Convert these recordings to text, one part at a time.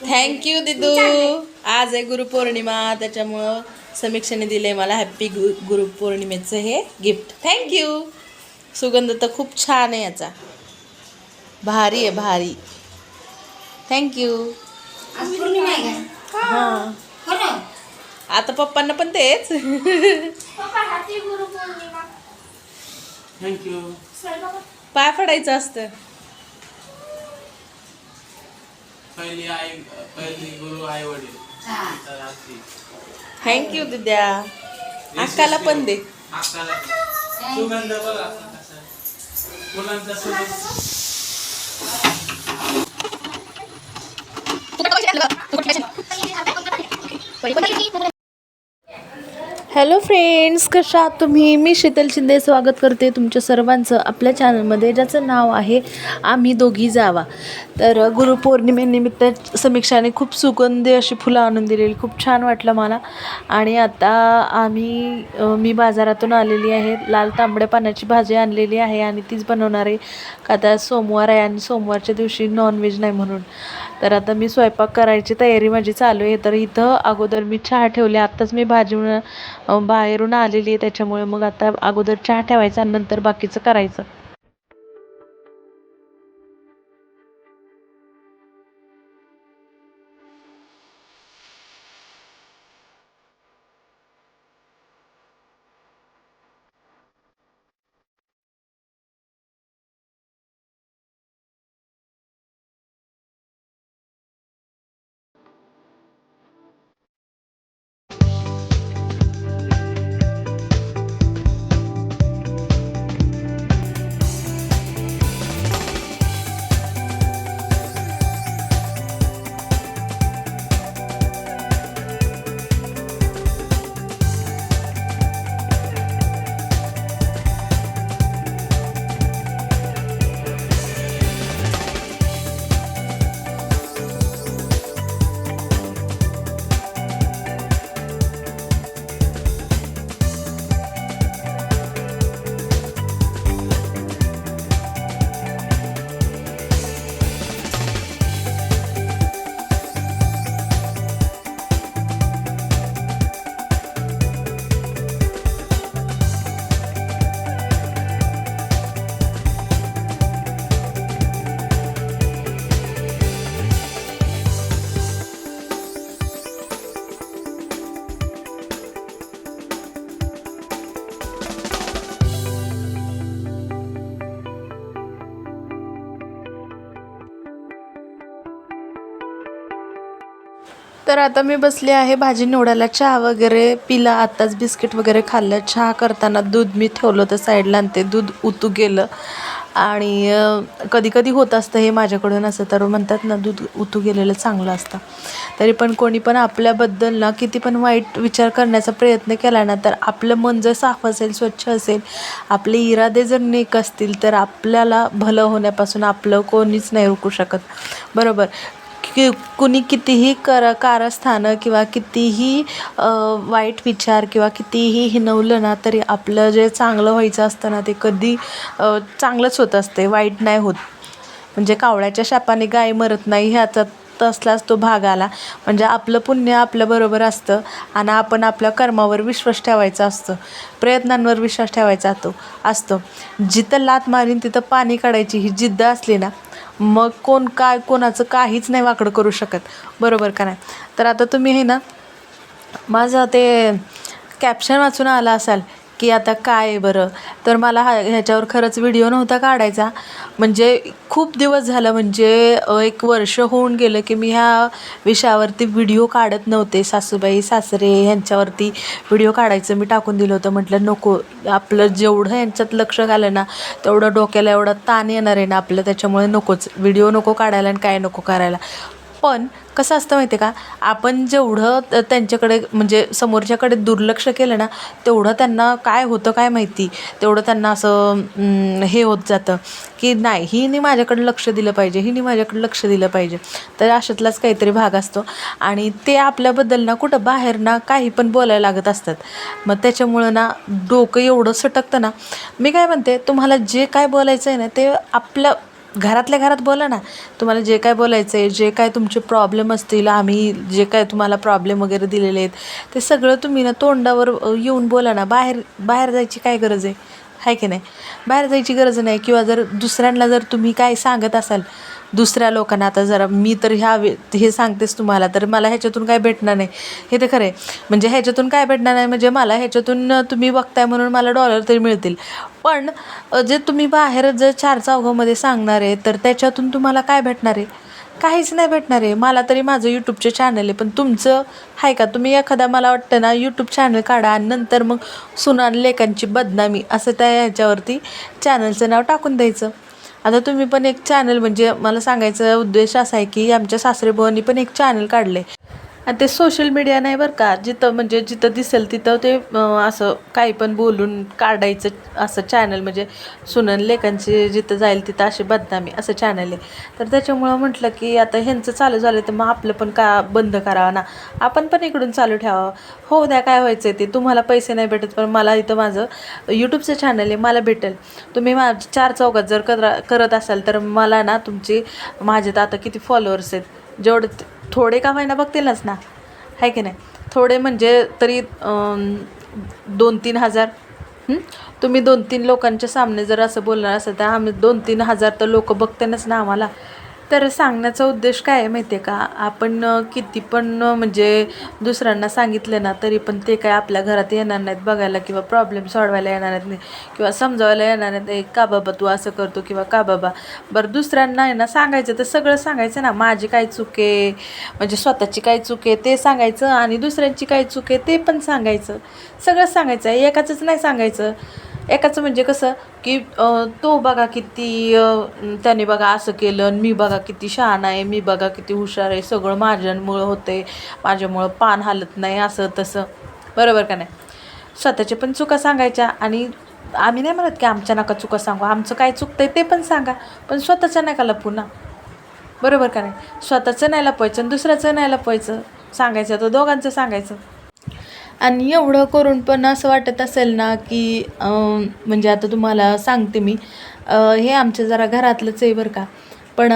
Thank you दिदू. आज आहे गुरुपौर्णिमा त्याच्यामुळं समीक्षाने दिले मला हॅप्पी गु गुरुपौर्णिमेचं हे गिफ्ट थँक्यू सुगंध तर खूप छान आहे याचा. भारी आहे भारी. थँक्यू हां. आता पप्पांना पण तेच. पाय पडायचं असतं. पहिली आई पहिली गुरु आई वडील हा. आजी. थँक्यू दिद्या. अक्काला पण दे. अक्काला सुगंध बघा कसा मुलांचा सुगंध. हॅलो फ्रेंड्स कशा आहात तुम्ही? मी शीतल शिंदे स्वागत करते तुमच्या सर्वांचं आपल्या चॅनलमध्ये ज्याचं नाव आहे आम्ही दोघी जावा. तर गुरुपौर्णिमेनिमित्त समीक्षाने खूप सुगंधी अशी फुलं आणून दिलेली खूप छान वाटलं मला. आणि आता आम्ही मी बाजारातून आलेली आहे लाल तांबड्या पानाची भाजी आणलेली आहे आणि तीच बनवणार आहे. का आता सोमवार आहे आणि सोमवारच्या दिवशी नॉनव्हेज नाही म्हणून. तर आता मी स्वयंपाक करायची तयारी माझी चालू आहे. तर इथं अगोदर मी चहा ठेवले. आत्ताच मी भाजी बाहेरून आलेली आहे. त्याच्यामुळे मग आता अगोदर चहा ठेवायचा आणि नंतर बाकीचं करायचं. तर आता मी बसले आहे भाजी निवडायला. चहा वगैरे पिला आत्ताच बिस्किट वगैरे खाल्लं. चहा करताना दूध मी ठेवलं होतं साईडला आणि ते दूध उतू गेलं. आणि कधी कधी होत असतं हे माझ्याकडून असं तर म्हणतात ना दूध उतू गेलेलं चांगलं असतं. तरी पण कोणी पण आपल्याबद्दल ना किती पण वाईट विचार करण्याचा प्रयत्न केला ना तर आपलं मन जर साफ असेल स्वच्छ असेल आपले इरादे जर नेक असतील तर आपल्याला भलं होण्यापासून आपलं कोणीच नाही रोखू शकत. बरोबर. की कुणी कितीही कर कारस्थानं किंवा कितीही वाईट विचार किंवा कितीही हिनवलं ना तरी आपलं जे चांगलं व्हायचं असतं ना ते कधी चांगलंच होत असते वाईट नाही होत. म्हणजे कावळ्याच्या शापाने गाय मरत नाही ह्याचा तसलाच तो भाग आला. म्हणजे आपलं पुण्य आपल्याबरोबर असतं आणि आपण आपल्या कर्मावर विश्वास ठेवायचा असतो. प्रयत्नांवर विश्वास ठेवायचा तो असतो. जिथं लात मारीन तिथं पाणी काढायची ही जिद्द असली ना मग कोण काय कोणाचं काहीच नाही वाकडं करू शकत. बरोबर का नाही? तर आता तुम्ही हे ना माझं ते कॅप्शन वाचून आला असाल की आता काय आहे बरं? तर मला हा ह्याच्यावर खरंच व्हिडिओ नव्हता काढायचा. म्हणजे खूप दिवस झालं म्हणजे एक वर्ष होऊन गेलं की मी ह्या विषयावरती व्हिडिओ काढत नव्हते. सासूबाई सासरे ह्यांच्यावरती व्हिडिओ काढायचं मी टाकून दिलं होतं. म्हटलं नको आपलं जेवढं यांच्यात लक्ष घालं ना तेवढं डोक्याला एवढं ताण येणार आहे ना आपलं त्याच्यामुळे नकोच. व्हिडिओ नको काढायला आणि काय नको करायला. पण कसं असतं माहिती आहे का? आपण जेवढं त्यांच्याकडे म्हणजे समोरच्याकडे दुर्लक्ष केलं ना तेवढं त्यांना काय होतं काय माहिती? तेवढं त्यांना असं हे होत जातं की नाही हिने माझ्याकडे लक्ष दिलं पाहिजे हिने माझ्याकडे लक्ष दिलं पाहिजे. तर अशातलाच काहीतरी भाग असतो. आणि ते आपल्याबद्दल ना कुठं बाहेर ना काही पण बोलायला लागत असतात. मग त्याच्यामुळं ना डोकं एवढं सटकतं ना. मी काय म्हणते तुम्हाला जे काय बोलायचं आहे ना ते आपल्या घरातल्या घरात बोला ना. तुम्हाला जे काय बोलायचं आहे जे काय तुमचे प्रॉब्लेम असतील आम्ही जे काय तुम्हाला प्रॉब्लेम वगैरे दिलेले आहेत ते सगळं तुम्ही ना तोंडावर येऊन बोला ना. बाहेर बाहेर जायची काय गरज आहे? आहे की नाही? बाहेर जायची गरज नाही. किंवा जर दुसऱ्यांना जर तुम्ही काय सांगत असाल दुसऱ्या लोकांना आता जरा मी तर ह्या वे हे सांगतेच तुम्हाला तर मला ह्याच्यातून काय भेटणार नाही. हे तर खरं आहे. म्हणजे ह्याच्यातून काय भेटणार नाही? म्हणजे मला ह्याच्यातून तुम्ही बघताय म्हणून मला डॉलर तरी मिळतील. पण जे तुम्ही बाहेर जर चार चौघामध्ये सांगणार आहे तर त्याच्यातून तुम्हाला काय भेटणार आहे? काहीच नाही भेटणार आहे. मला तरी माझं यूट्यूबचे चॅनल आहे पण तुमचं आहे का? तुम्ही एखादा मला वाटतं ना यूट्यूब चॅनल काढा आणि नंतर मग सुनान लेखांची बदनामी असं त्या ह्याच्यावरती चॅनलचं नाव टाकून द्यायचं. आता तुम्ही पण एक चॅनल म्हणजे मला सांगायचा उद्देश असा आहे की आमच्या सासरेबुवांनी पण एक चॅनल काढले आणि ते सोशल मीडिया नाही बरं का. जिथं म्हणजे जिथं दिसेल तिथं ते असं काही पण बोलून काढायचं असं चॅनल म्हणजे सुनन लेखांची जिथं जाईल तिथं अशी बदनामी असं चॅनल आहे. तर त्याच्यामुळं म्हटलं की आता ह्यांचं चालू झालं तर मग आपलं पण का बंद करावं ना. आपण पण इकडून चालू ठेवावं. हो द्या काय व्हायचं आहे ते? तुम्हाला पैसे नाही भेटत पण मला इथं माझं यूट्यूबचं चॅनल आहे मला भेटेल. तुम्ही मा चार चौकात जर करा करत असाल तर मला ना तुमची माझ्यात तर आता किती फॉलोअर्स आहेत? जेवढं थोडे का महिना बघतीलच ना? आहे की नाही? थोडे म्हणजे तरी दोन तीन हजार. तुम्ही दोन तीन लोकांच्या सामने जर असं बोलणार असेल तर आम्ही दोन तीन हजार तर लोक बघतेनच ना आम्हाला. तर सांगण्याचा उद्देश काय आहे माहिती आहे का? आपण किती पण म्हणजे दुसऱ्यांना सांगितलं ना तरी पण ते काय आपल्या घरात येणार नाहीत बघायला किंवा प्रॉब्लेम सोडवायला येणार नाही. किंवा समजावायला येणार नाहीत का बाबा तू असं करतो? किंवा का बाबा? बरं दुसऱ्यांना आहे ना सांगायचं तर सगळं सांगायचं ना माझी काय चूक आहे? म्हणजे स्वतःची काय चूक आहे ते सांगायचं आणि दुसऱ्यांची काय चूक आहे ते पण सांगायचं. सगळं सांगायचं आहे एकाचंच नाही सांगायचं. एकाचं म्हणजे कसं की तो बघा किती त्याने बघा असं केलं आणि मी बघा किती शहाणा आहे मी बघा किती हुशार आहे सगळं माझ्यामुळं होते माझ्यामुळं पान हालत नाही असं तसं. बरोबर का नाही? स्वतःच्या पण चुका सांगायच्या आणि आम्ही नाही म्हणत की आमच्या नका चुका सांगू आमचं काय चुकतंय ते पण सांगा पण स्वतःच्या नका लपू ना. बरोबर का नाही? स्वतःचं नाही लपवायचं आणि दुसऱ्याचं नाही लपवायचं. सांगायचं तर दोघांचं सांगायचं. आणि एवढं करून पण असं वाटत असेल ना की म्हणजे आता तुम्हाला सांगते मी हे आमच्या जरा घरातलंच आहे बरं का. पण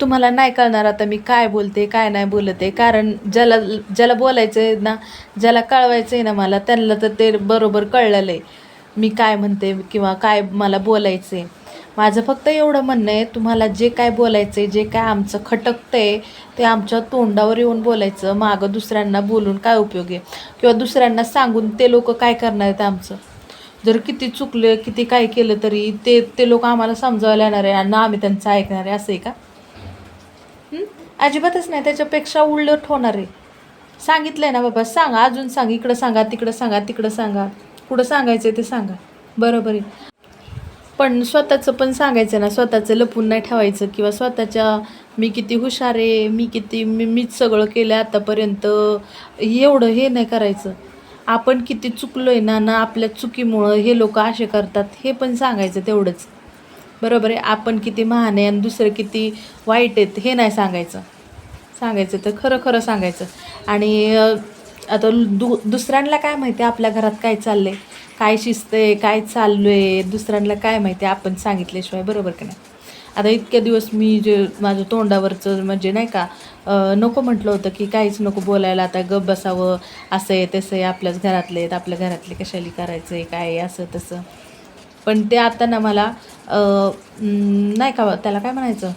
तुम्हाला नाही कळणार आता मी काय बोलते काय नाही बोलत आहे. कारण ज्याला ज्याला बोलायचं आहे ना ज्याला कळवायचं आहे ना मला त्यांना तर ते बरोबर कळलेलं आहे. मी काय म्हणते किंवा काय मला बोलायचं आहे. माझं फक्त एवढं म्हणणं आहे तुम्हाला जे काय बोलायचं आहे जे काय आमचं खटकतं आहे ते आमच्या तोंडावर येऊन बोलायचं. मागं दुसऱ्यांना बोलून काय उपयोग आहे? किंवा दुसऱ्यांना सांगून ते लोक काय करणार आहेत आमचं? जर किती चुकलं किती काय केलं तरी ते ते लोक आम्हाला समजावायला येणार आहे आणि आम्ही त्यांचं ऐकणार आहे असं आहे का? अजिबातच नाही. त्याच्यापेक्षा उलट होणार आहे. सांगितलं आहे ना बाबा सांगा. अजून सांग. इकडं सांगा तिकडं सांगा तिकडं सांगा. कुठं सांगायचं आहे ते सांगा. बरोबर आहे. पण स्वतःचं पण सांगायचं ना स्वतःचं लपून नाही ठेवायचं किंवा स्वतःच्या मी किती हुशार आहे मी किती मी मीच सगळं केलं आतापर्यंत एवढं हे नाही करायचं. आपण किती चुकलो आहे ना ना आपल्या चुकीमुळं हे लोक असे करतात हे पण सांगायचं तेवढंच. बरोबर आहे? आपण किती महान आहे आणि दुसरं किती वाईट आहेत हे नाही सांगायचं. सांगायचं तर खरं खरं सांगायचं. आणि आता दु दुसऱ्यांना काय माहिती आहे आपल्या घरात काय चाललं आहे काय शिस्त आहे काय चाललो आहे दुसऱ्यांना काय माहिती आहे आपण सांगितल्याशिवाय बरोबर का नाही? आता इतक्या दिवस मी जे माझ्या तोंडावरचं म्हणजे नाही का नको म्हटलं होतं की काहीच नको बोलायला आता गप बसावं असं आहे तसं आहे आपल्याच घरातले आहेत आपल्या घरातले कशाली करायचं आहे काय आहे असं तसं. पण ते आता ना मला नाही का त्याला काय म्हणायचं?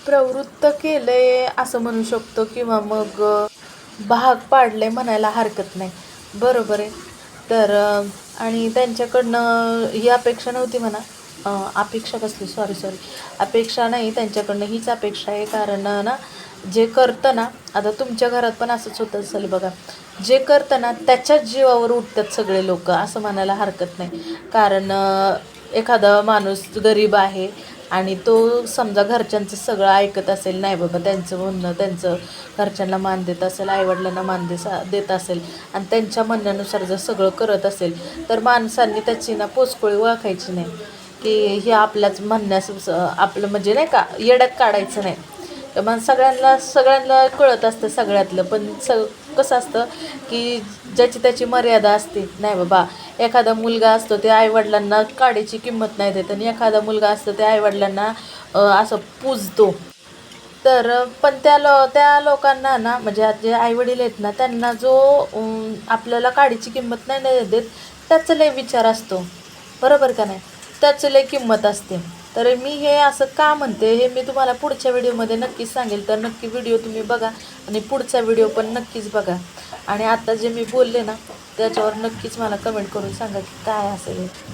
प्रवृत्त केलंय असं म्हणू शकतो किंवा मग भाग पाडले म्हणायला हरकत नाही. बरोबर आहे. तर आणि त्यांच्याकडनं ही अपेक्षा नव्हती म्हणा. अपेक्षा कसली? सॉरी सॉरी अपेक्षा नाही त्यांच्याकडनं हीच अपेक्षा आहे. कारण ना जे करतं ना आता तुमच्या घरात पण असंच होत असेल बघा. जे करतं ना त्याच्याच जीवावर उठतात सगळे लोक असं म्हणायला हरकत नाही. कारण एखादा माणूस गरीब आहे आणि तो समजा घरच्यांचं सगळं ऐकत असेल नाही बाबा त्यांचं म्हणणं त्यांचं घरच्यांना मान देत असेल आईवडिलांना मान दे देत असेल आणि त्यांच्या म्हणण्यानुसार जर सगळं करत असेल तर माणसांनी त्याची ना पोचकोळी ओळखायची नाही. की हे आपल्याच म्हणण्यास आपलं म्हणजे नाही का येड्यात काढायचं नाही. मग सगळ्यांना सगळ्यांना कळत असतं सगळ्यातलं पण स कसं असतं की ज्याची त्याची मर्यादा असते. नाही बाबा एखादा मुलगा असतो ते आईवडिलांना काडीची किंमत नाही देत आणि एखादा मुलगा असतो ते आईवडिलांना असं पूजतो. तर पण त्या लो त्या लोकांना ना म्हणजे जे आईवडील आहेत ना त्यांना जो आपल्याला काडीची किंमत नाही नाही देत त्याचं लय विचार असतो. बरोबर का नाही? त्याचं लय किंमत असते. तर मी हे असं का म्हणते हे मी तुम्हाला पुढच्या व्हिडिओमध्ये नक्कीच सांगेल. तर नक्की व्हिडिओ तुम्ही बघा आणि पुढचा व्हिडिओ पण नक्कीच बघा. आणि आता जे मी बोलले ना त्याच्यावर नक्कीच मला कमेंट करून सांगा की काय असेल हे.